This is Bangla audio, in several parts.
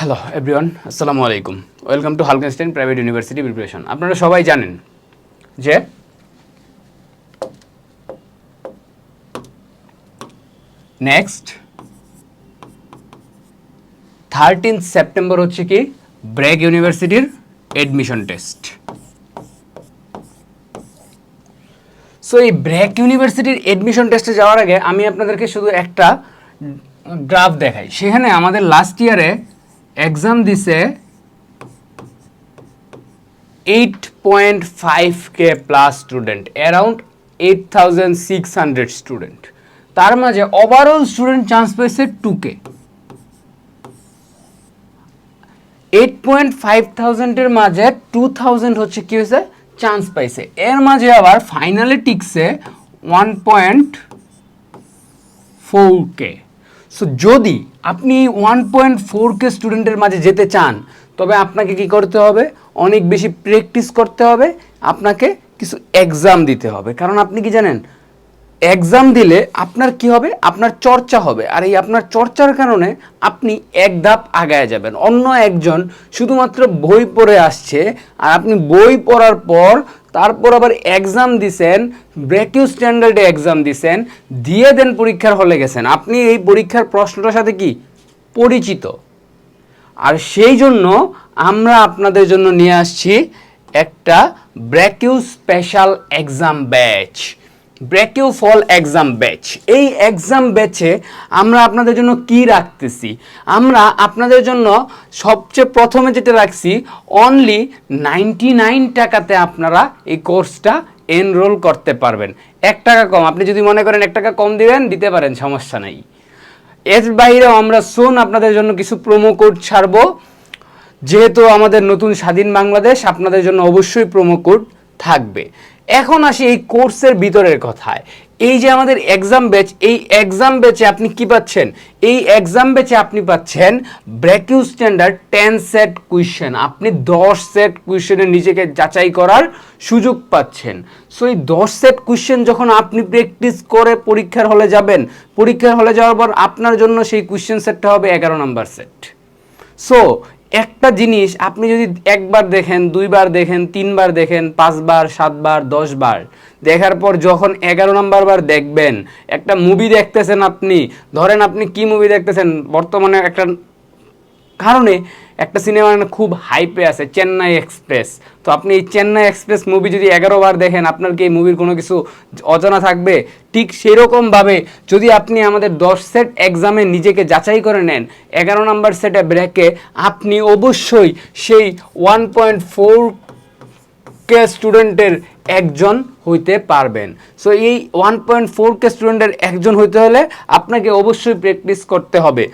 হ্যালো এভরিওয়ান আসসালামু আলাইকুম ওয়েলকাম টু হালকেনস্টাইন প্রাইভেট ইউনিভার্সিটি প্রিপারেশন আপনারা সবাই জানেন যে নেক্সট থার্টিন সেপ্টেম্বর হচ্ছে কি? ব্র্যাক ইউনিভার্সিটির এডমিশন টেস্ট সো এই ব্র্যাক ইউনিভার্সিটির এডমিশন টেস্টে যাওয়ার আগে আমি আপনাদেরকে শুধু একটা গ্রাফ দেখাই। সেখানে আমাদের লাস্ট ইয়ারে এক্সাম দিছে eight point five K plus student around eight thousand six hundred student তার মাঝে ওভারঅল স্টুডেন্ট চান্স পেয়েছে two K eight point five থাউজেন্ডের মাঝে টু থাউজেন্ড হচ্ছে কি হয়েছে? চান্স পাইছে। এর মাঝে আবার ফাইনালে টিকছে one point four K so যদি আপনি ওয়ান পয়েন্ট ফোর কে স্টুডেন্টের মাঝে যেতে চান, তবে আপনাকে কি করতে হবে? অনেক বেশি প্র্যাকটিস করতে হবে, আপনাকে কিছু এক্সাম দিতে হবে। কারণ আপনি কি জানেন? এক্সাম দিলে আপনার কি হবে? আপনার চর্চা হবে। আর এই আপনার চর্চার কারণে আপনি এক ধাপ আগায় যাবেন। অন্য একজন শুধুমাত্র বই পড়ে আসছে, আর আপনি বই পড়ার পর তারপর আবার এক্সাম দিছেন ব্রেকিউ স্ট্যান্ডার্ডে এক্সাম দিছেন, দিয়ে দেন পরীক্ষার হলে গেছেন। আপনি এই পরীক্ষার প্রশ্নটার সাথে কি? পরিচিত। আর সেই জন্য আমরা আপনাদের জন্য নিয়ে আসছি একটা ব্রেকিউ স্পেশাল এক্সাম ব্যাচ ব্রেকিউ ফল এক্সাম ব্যাচ এই এক্সাম ব্যাচে আমরা আপনাদের জন্য কি রাখতেছি? আমরা আপনাদের জন্য সবচেয়ে প্রথমে যেটা রাখছি অনলি নাইনটি নাইন টাকাতে আপনারা এই কোর্সটা এনরোল করতে পারবেন। এক টাকা কম। আপনি যদি মনে করেন এক টাকা কম দিবেন, দিতে পারেন, সমস্যা নাই। এর বাইরেও আমরা সোন আপনাদের জন্য কিছু প্রোমো কোড ছাড়বো। যেহেতু আমাদের নতুন স্বাধীন বাংলাদেশ, আপনাদের জন্য অবশ্যই প্রোমো কোড থাকবে। এখন আসি এই কোর্সের ভিতরের কথায়। এই যে আমাদের এক্সাম ব্যাচ এই এক্সাম ব্যাচে আপনি কি পাচ্ছেন? এই এক্সাম ব্যাচে আপনি পাচ্ছেন ব্রেকিউ স্ট্যান্ডার্ড টেন সেট কুয়েশন আপনি দশ সেট কুয়েশনে নিজেকে যাচাই করার সুযোগ পাচ্ছেন। সো এই দশ সেট কুয়েশন যখন আপনি প্র্যাকটিস করে পরীক্ষার হলে যাবেন, পরীক্ষার হলে যাওয়ার পর আপনার জন্য সেই কুয়েশন সেটটা হবে এগারো নাম্বার সেট সো একটা জিনিস আপনি যদি একবার দেখেন, দুইবার দেখেন, তিনবার দেখেন, পাঁচবার, সাতবার, দশবার, দেখার পর যখন এগারো নম্বর বার দেখবেন, একটা মুভি দেখতেছেন আপনি, ধরেন আপনি কি মুভি দেখতেছেন, বর্তমানে একটা কারণে একটা সিনেমা খুব হাইপে আছে, চেন্নাই এক্সপ্রেস। তো আপনি এই চেন্নাই এক্সপ্রেস মুভি যদি এগারো বার দেখেন, আপনার কি এই মুভির কোনো কিছু অজানা থাকবে? ঠিক সেরকমভাবে যদি আপনি আমাদের দশ সেট এক্সামে নিজেকে যাচাই করে নেন, এগারো নাম্বার সেটে ব্রেকে আপনি অবশ্যই সেই ওয়ান পয়েন্ট ফোর কে স্টুডেন্টের একজন হইতে পারবেন। সো এই ওয়ান পয়েন্ট ফোর কে স্টুডেন্টের একজন হইতে হলে আপনাকে অবশ্যই প্র্যাকটিস করতে হবে।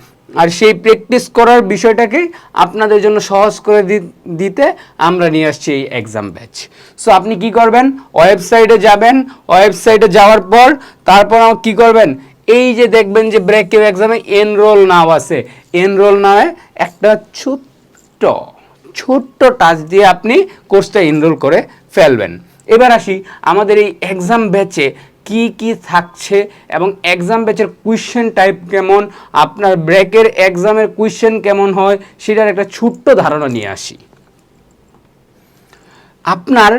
আর সেই প্র্যাকটিস করার বিষয়টাকে আপনাদের জন্য সহজ করে দিতে আমরা নিয়ে আসছি এই এক্সাম ব্যাচ সো আপনি কি করবেন? ওয়েবসাইটে যাবেন। ওয়েবসাইটে যাওয়ার পর তারপর কি করবেন? এই যে দেখবেন যে ব্রেক কেউ এক্সামে এনরোল নাও আছে। এনরোল নামে একটা ছোট্ট ছোট্ট টাচ দিয়ে আপনি কোর্সটা এনরোল করে ফেলবেন। এবার আসি আমাদের এই এক্সাম ব্যাচে কি কি থাকছে এবং এক্সাম ব্যাচের কুয়েশ্চেন টাইপ কেমন, আপনার ব্রেকের এক্সামের কুয়েশ্চেন কেমন হয়, সেটার একটা ছোট্ট ধারণা নিয়ে আসি। আপনার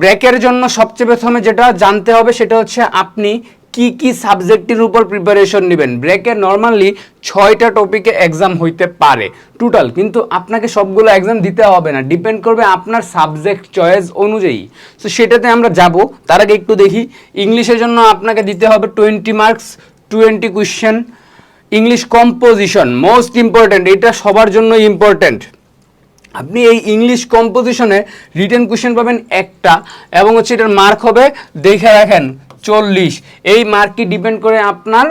ব্রেকের জন্য সবচেয়ে প্রথমে যেটা জানতে হবে সেটা হচ্ছে আপনি কি কি সাবজেক্টের উপর প্রিপারেশন নেবেন? ব্রেকে নর্মালি ছয়টা টপিকে এক্সাম হইতে পারে টোটাল কিন্তু আপনাকে সবগুলো এক্সাম দিতে হবে না। ডিপেন্ড করবে আপনার সাবজেক্ট চয়েস অনুযায়ী। তো সেটাতে আমরা যাব। তার আগে একটু দেখি। ইংলিশের জন্য আপনাকে দিতে হবে twenty marks twenty question English composition most important এটা সবার জন্য ইম্পর্ট্যান্ট আপনি এই ইংলিশ কম্পোজিশনে রিটেন কোশ্চেন পাবেন একটা, এবং হচ্ছে এটার মার্ক হবে, দেখে রাখেন চল্লিশ। এই মার্কটি ডিপেন্ড করে আপনার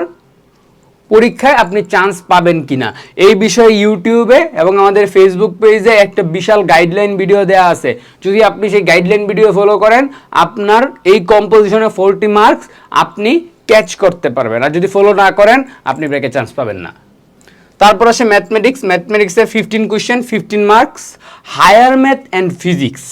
পরীক্ষায় আপনি চান্স পাবেন কিনা? এই বিষয়ে ইউটিউবে এবং আমাদের ফেসবুক পেজে একটা বিশাল গাইডলাইন ভিডিও দেওয়া আছে। যদি আপনি সেই গাইডলাইন ভিডিও ফলো করেন, আপনার এই কম্পোজিশনে ফোরটি মার্কস আপনি ক্যাচ করতে পারবেন। আর যদি ফলো না করেন, আপনি ব্রেকে চান্স পাবেন না। তারপর আসে mathematics ম্যাথমেটিক্সে fifteen question fifteen marks higher math and physics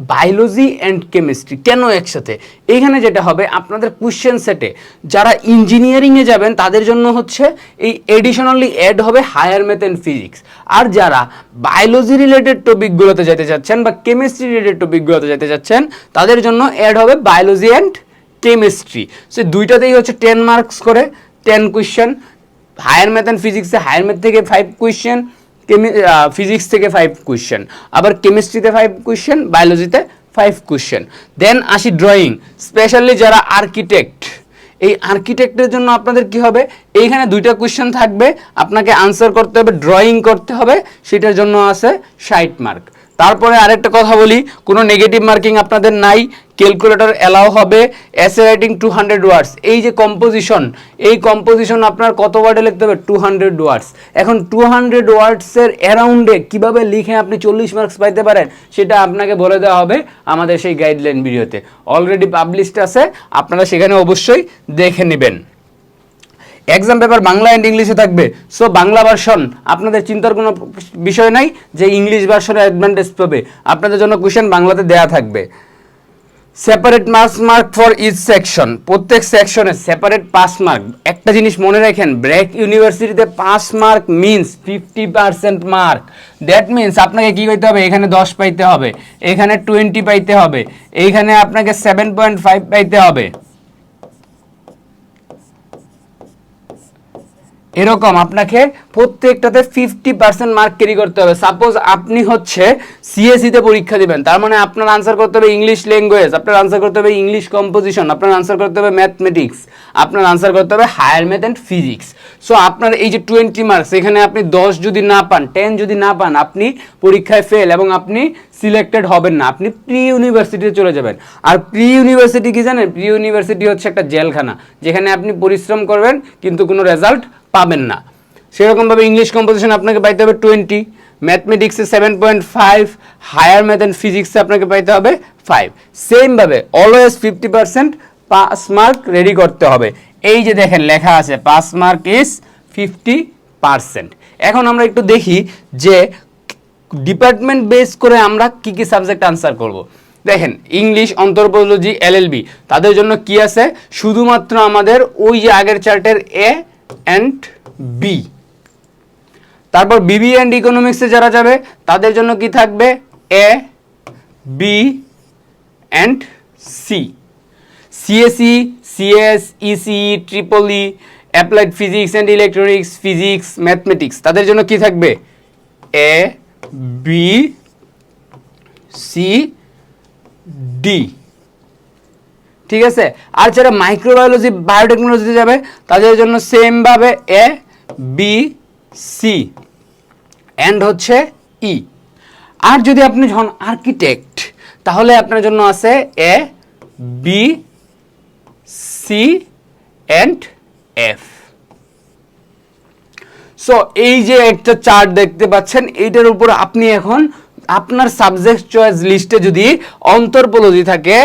biology and chemistry কেন একসাথে? এইখানে যেটা হবে, আপনাদের কোশ্চেন সেটে যারা ইঞ্জিনিয়ারিংয়ে যাবেন, তাদের জন্য হচ্ছে এই এডিশনালি অ্যাড হবে হায়ার ম্যাথ অ্যান্ড ফিজিক্স আর যারা বায়োলজি রিলেটেড টপিকগুলোতে যেতে চাচ্ছেন বা কেমিস্ট্রি রিলেটেড টপিকগুলোতে যেতে চাচ্ছেন, তাদের জন্য অ্যাড হবে বায়োলজি অ্যান্ড কেমিস্ট্রি সো দুইটাতেই হচ্ছে টেন মার্কস করে ten question higher math and ফিজিক্সে হায়ার ম্যাথ থেকে ফাইভ কোয়েশ্চেন কেমি ফিজিক্স থেকে ফাইভ কোয়েশ্চেন আবার কেমিস্ট্রিতে ফাইভ কোয়েশ্চেন বায়োলজিতে ফাইভ কোয়েশ্চেন দেন আসি ড্রয়িং স্পেশালি যারা আর্কিটেক্ট এই আর্কিটেক্টের জন্য আপনাদের কি হবে? এইখানে দুইটা কোয়েশ্চেন থাকবে, আপনাকে আনসার করতে হবে ড্রয়িং করতে হবে, সেটার জন্য আছে ষাট মার্ক তারপরে আরেকটা কথা বলি, কোনো নেগেটিভ মার্কিং আপনাদের নাই ক্যালকুলেটর অ্যালাউ হবে এসে রাইটিং টু হান্ড্রেড ওয়ার্ডস এই যে কম্পোজিশন এই কম্পোজিশন আপনার কত ওয়ার্ডে লিখতে হবে? টু হান্ড্রেড ওয়ার্ডস এখন টু হান্ড্রেড ওয়ার্ডসের অ্যারাউন্ডে কীভাবে লিখে আপনি চল্লিশ মার্কস পাইতে পারেন, সেটা আপনাকে বলে দেওয়া হবে আমাদের সেই গাইডলাইন ভিডিওতে অলরেডি পাবলিশড আছে, আপনারা সেখানে অবশ্যই দেখে নেবেন। এক্সাম পেপার বাংলা অ্যান্ড ইংলিশে থাকবে। সো বাংলা ভার্সন আপনাদের চিন্তার কোনো বিষয় নাই যে ইংলিশ ভার্সনে অ্যাডভান্টেজ পাবে। আপনাদের জন্য কোশ্চেন বাংলাতে দেয়া থাকবে। Separate marks mark for each section প্রত্যেক সেকশনে সেপারেট পাস মার্ক একটা জিনিস মনে রাখেন ব্রেক ইউনিভার্সিটিতে pass mark means fifty percent mark that means আপনাকে কি করতে হবে? এখানে দশ পাইতে হবে। এখানে টোয়েন্টি পাইতে হবে। এইখানে আপনাকে সেভেন পয়েন্ট ফাইভ পাইতে হবে। এরকম আপনাকে প্রত্যেকটাতে ফিফটি পার্সেন্ট মার্ক ক্যারি করতে হবে। সাপোজ আপনি হচ্ছে সিএসিতে পরীক্ষা দিবেন, তার মানে আপনার আনসার করতে হবে ইংলিশ ল্যাঙ্গুয়েজ আপনার আনসার করতে হবে ইংলিশ কম্পোজিশন আপনার আনসার করতে হবে ম্যাথমেটিক্স আপনার আনসার করতে হবে higher math and physics so আপনার এই যে টোয়েন্টি মার্কস এখানে আপনি দশ যদি না পান টেন যদি না পান, আপনি পরীক্ষায় ফেল এবং আপনি সিলেক্টেড হবেন না। আপনি প্রি ইউনিভার্সিটিতে চলে যাবেন। আর প্রি ইউনিভার্সিটি কি জানেন? প্রি ইউনিভার্সিটি হচ্ছে একটা জেলখানা, যেখানে আপনি পরিশ্রম করবেন, কিন্তু কোনো রেজাল্ট পাবেন না। সেরকমভাবে ইংলিশ কম্পোজিশন আপনাকে পাইতে হবে twenty ম্যাথমেটিক্সে seven point five higher math and ফিজিক্সে আপনাকে পাইতে হবে ফাইভ সেমভাবে always fifty percent pass mark ready করতে হবে। এই যে দেখেন, লেখা আছে pass mark is fifty percent এখন আমরা একটু দেখি যে ডিপার্টমেন্ট বেস করে আমরা কি কি সাবজেক্ট আনসার করব। দেখেন ইংলিশ অন্তর্পোলজি এলএলবি তাদের জন্য কি আছে? শুধুমাত্র আমাদের ওই যে আগের চার্টের এ অ্যান্ড বি তারপর বিবি অ্যান্ড ইকোনমিক্সে যারা যাবে, তাদের জন্য কি থাকবে? A B and C CSE CS ECE triple E applied physics and electronics physics mathematics তাদের জন্য কি থাকবে? এ বি সি ডি ঠিক আছে? আর যারা মাইক্রোবায়োলজি বায়োটেকনোলজিতে যাবে, তাদের জন্য সেমভাবে এ বি সি অ্যান্ড হচ্ছে ই আর যদি আপনি হন আর্কিটেক্ট তাহলে আপনার জন্য আছে A B C and F so এই যে একটা চার্ট দেখতে পাচ্ছেন, এইটার উপর আপনি এখন আপনার সাবজেক্ট চয়েস লিস্টে যদি অন্তর্পোলজি থাকে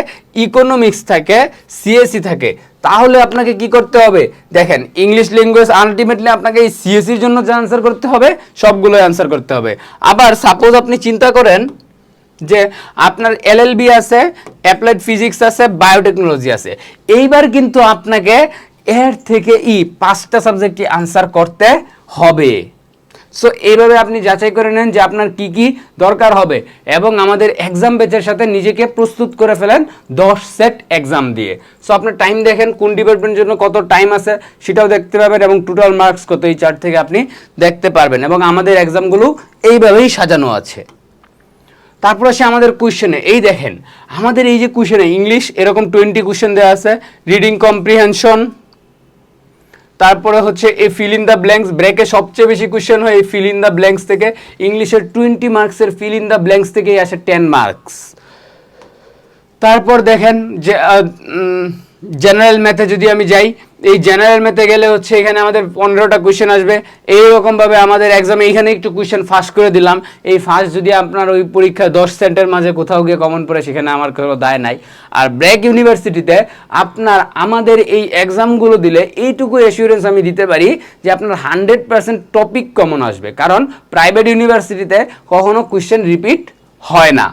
ইকোনমিক্স থাকে সিএসসি থাকে, তাহলে আপনাকে কি করতে হবে? দেখেন ইংলিশ ল্যাঙ্গুয়েজ আলটিমেটলি আপনাকে এই সিএসসির জন্য যে আনসার করতে হবে সবগুলো অ্যান্সার করতে হবে। আবার সাপোজ আপনি চিন্তা করেন যে আপনার এলএলবি আছে অ্যাপ্লাইড ফিজিক্স আছে বায়োটেকনোলজি আছে। এইবার কিন্তু আপনাকে এর থেকে ই পাঁচটা সাবজেক্টই আনসার করতে হবে। সো এইভাবে আপনি যাচাই করে নেন যে আপনার কি কি দরকার হবে এবং আমাদের এক্সাম বেচের সাথে নিজেকে প্রস্তুত করে ফেলেন দশ সেট এক্সাম দিয়ে। সো আপনার টাইম দেখেন কোন ডিপার্টমেন্টের জন্য কত টাইম আছে সেটাও দেখতে পাবেন এবং টোটাল মার্কস কত এই চার্ট থেকে আপনি দেখতে পারবেন এবং আমাদের এক্সামগুলো এইভাবেই সাজানো আছে। তারপর আসে আমাদের কোয়েশ্চেনে এই দেখেন, আমাদের এই যে কোয়েশ্চেনে ইংলিশ এরকম টোয়েন্টি কোয়েশ্চেন দেওয়া আছে রিডিং কম্প্রিহেনশন তারপরে হচ্ছে এই ফিল ইন দ্য ব্ল্যাঙ্কস ব্রেকে সবচেয়ে বেশি কোয়েশ্চেন হয় এই ফিল ইন দ্য ব্ল্যাঙ্কস থেকে। ইংলিশের টোয়েন্টি মার্কসের ফিল ইন দ্য ব্ল্যাঙ্কস থেকেই আসে টেন মার্কস তারপর দেখেন যে জেনারেল ম্যাথে যদি আমি যাই এই জেনারেল মেতে গেলে হচ্ছে এখানে আমাদের পনেরোটা কোয়েশ্চেন আসবে। এইরকমভাবে আমাদের এক্সামে এইখানে একটু কোয়েশ্চেন ফাঁস করে দিলাম। এই ফাঁস যদি আপনার ওই পরীক্ষায় দশ সেন্টের মাঝে কোথাও গিয়ে কমন পড়ে, সেখানে আমার কোনো দায় নাই। আর ব্র্যাক ইউনিভার্সিটিতে আপনার, আমাদের এই এক্সামগুলো দিলে এইটুকু অ্যাসিউরেন্স আমি দিতে পারি যে আপনার হান্ড্রেড পার্সেন্ট টপিক কমন আসবে। কারণ প্রাইভেট ইউনিভার্সিটিতে কখনো কোয়েশ্চেন রিপিট হয় না।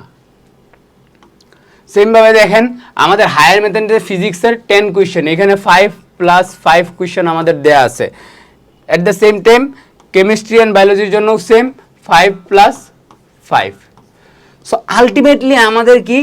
সেমভাবে দেখেন, আমাদের হায়ার ম্যাথমেটিক্স ফিজিক্সের টেন কোয়েশ্চেন এখানে ফাইভ প্লাস ফাইভ কোয়েশ্চেন আমাদের দেয়া আছে। At the same time chemistry and বায়োলজির জন্য same five plus five so ultimately আমাদের কি?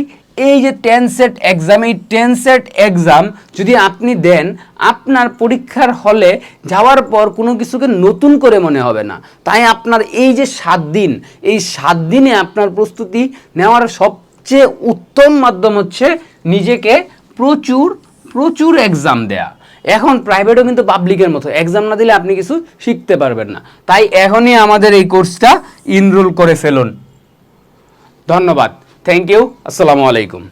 এই যে টেন সেট এক্সাম এই টেন সেট এক্সাম যদি আপনি দেন, আপনার পরীক্ষার হলে যাওয়ার পর কোনো কিছুকে নতুন করে মনে হবে না। তাই আপনার এই যে সাত দিন, এই সাত দিনে আপনার প্রস্তুতি নেওয়ার সবচেয়ে উত্তম মাধ্যম হচ্ছে নিজেকে প্রচুর প্রচুর এক্সাম দেয়া। এখন প্রাইভেটও কিন্তু পাবলিকের মতো এক্সাম না দিলে আপনি কিছু শিখতে পারবেন না। তাই এখনই আমাদের এই কোর্সটা ইনরোল করে ফেলুন। ধন্যবাদ। থ্যাংক ইউ আসসালামু আলাইকুম।